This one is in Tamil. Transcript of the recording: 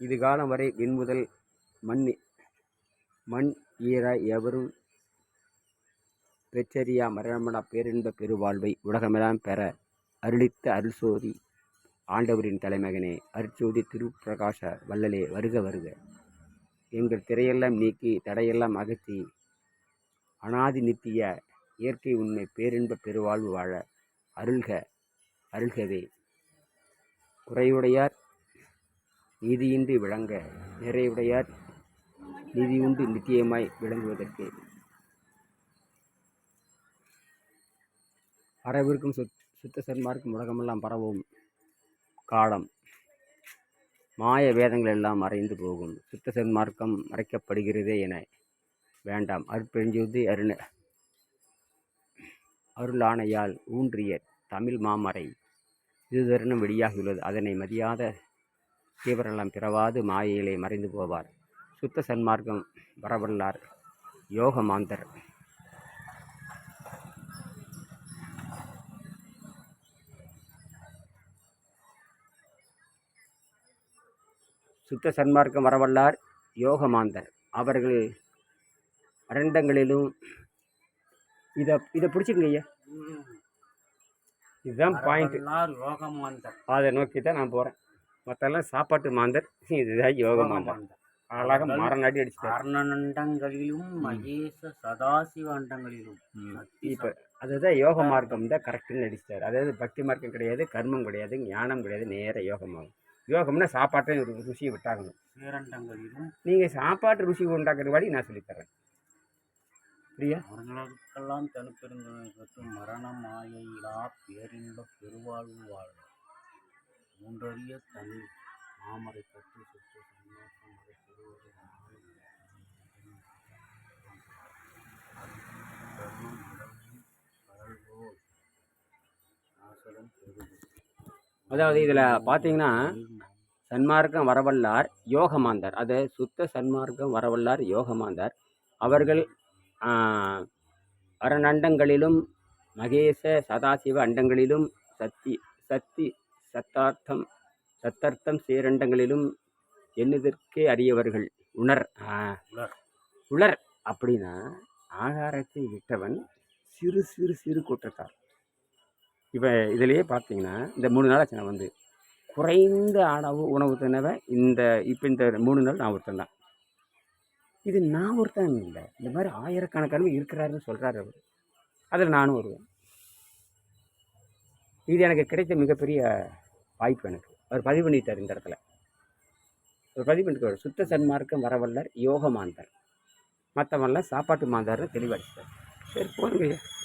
இது காலம் வரை விண்முதல் மண் மண் ஈர எவரும் பெற்றறியா மரணமடா பேரின்ப பெருவாழ்வை உலகமெல்லாம் பெற அருளித்த அருள்சோதி ஆண்டவரின் தலைமகனே அருட்சோதி திருப்பிரகாச வள்ளலே வருக வருக. எங்கள் திரையெல்லாம் நீக்கி தடையெல்லாம் அகற்றி அனாதி நித்திய இயற்கை உண்மை பேரின்ப பெருவாழ்வு வாழ அருள்க அருள்கவே. குறையுடையார் நீதியின்றி விளங்க நிறைவுடையார். நீதியுண்டு நித்தியமாய் விளங்குவதற்கு. பரவிருக்கும் சுத் சுத்த சன்மார்க்கும் உலகமெல்லாம் பரவும் காலம். மாய வேதங்கள் எல்லாம் மறைந்து போகும். சுத்த சன்மார்க்கம் மறைக்கப்படுகிறதே என வேண்டாம். அருட்பெருஞ்சோதி அருண அருளானையால் ஊன்றிய தமிழ் மாமறை இது தருணம் வெளியாகியுள்ளது. அதனை மதியாத தீவிரெல்லாம் பிறவாது மாயையிலே மறைந்து போவார். சுத்த சன்மார்க்கம் வரவல்லார் யோக மாந்தர். சுத்த சன்மார்க்கம் வரவல்லார் யோகமாந்தர் அவர்கள் அரண்டங்களிலும் இதை இதை பிடிச்சிக்கங்க ஐயா. இதுதான் பாயிண்ட் யோகமாந்தர் அதை நோக்கி தான் நான் போகிறேன் மற்றெல்லாம் சாப்பாட்டு மாந்தர். இதுதான் யோக மாந்தர். அழகாக மரம் நாட்டி அடிச்சிட்டார். அர்ணனண்டங்களிலும் மகேச சதாசிவ அண்டங்களிலும் இப்போ அதுதான் யோக மார்க்கம் தான் கரெக்டுன்னு அடிச்சிட்டார் அதாவது பக்தி மார்க்கம் கிடையாது கர்மம் கிடையாது ஞானம் கிடையாது நேர யோகமாகும் யோகம்னா சாப்பாட்டை ஒரு ருசியை விட்டாகணும். பேரண்டங்களிலும் நீங்கள் சாப்பாட்டு ருசி உண்டாக்குற வழி நான் சொல்லித்தரேன் பிரியா அவர்களுக்கெல்லாம் தனிப்பெருங்கனை பெற்றும் மரண மாயையிலா பேரின்ப பெருவாழ்வு வாழ மூன்றறிய தனி மாமரை பற்றி சுற்று சந்தோஷம் அதை பெறுவது அதாவது இதில் பார்த்தீங்கன்னா சன்மார்க்கம் வரவல்லார் யோகமாந்தார். அது சுத்த சன்மார்க்கம் வரவல்லார் யோகமாந்தார். அவர்கள் அரணண்டங்களிலும் மகேச சதாசிவ அண்டங்களிலும் சத்தி சத்தி சத்தார்த்தம் சத்தர்த்தம் சேரண்டங்களிலும் எண்ணுதற்கே அறியவர்கள் உணர். உலர் அப்படின்னா ஆகாரத்தை விட்டவன் சிறு சிறு சிறு கூட்டத்தார். இப்போ இதிலேயே பார்த்தீங்கன்னா இந்த மூணு நாள் ஆச்சு நான் வந்து குறைந்த அளவு உணவு தின்னவன் இந்த இப்போ இந்த மூணு நாள் நான் ஒருத்தன் தான். இது நான் ஒருத்தன் இல்லை. இந்த மாதிரி ஆயிரக்கணக்கான இருக்கிறாருன்னு சொல்கிறாரு அவர். அதில் நானும் வருவேன் இது எனக்கு கிடைத்த மிகப்பெரிய வாய்ப்பு எனக்கு. அவர் பதிவு பண்ணிட்டார் இந்த இடத்துல. அவர் பதிவு பண்ணிட்டு சுத்த சன்மார்க்கம் வரவல்லர் யோக மாந்தர் மற்றவன்லாம் சாப்பாட்டு மாந்தார்னு தெளிவாடிச்சிட்டார். சரி போதுங்க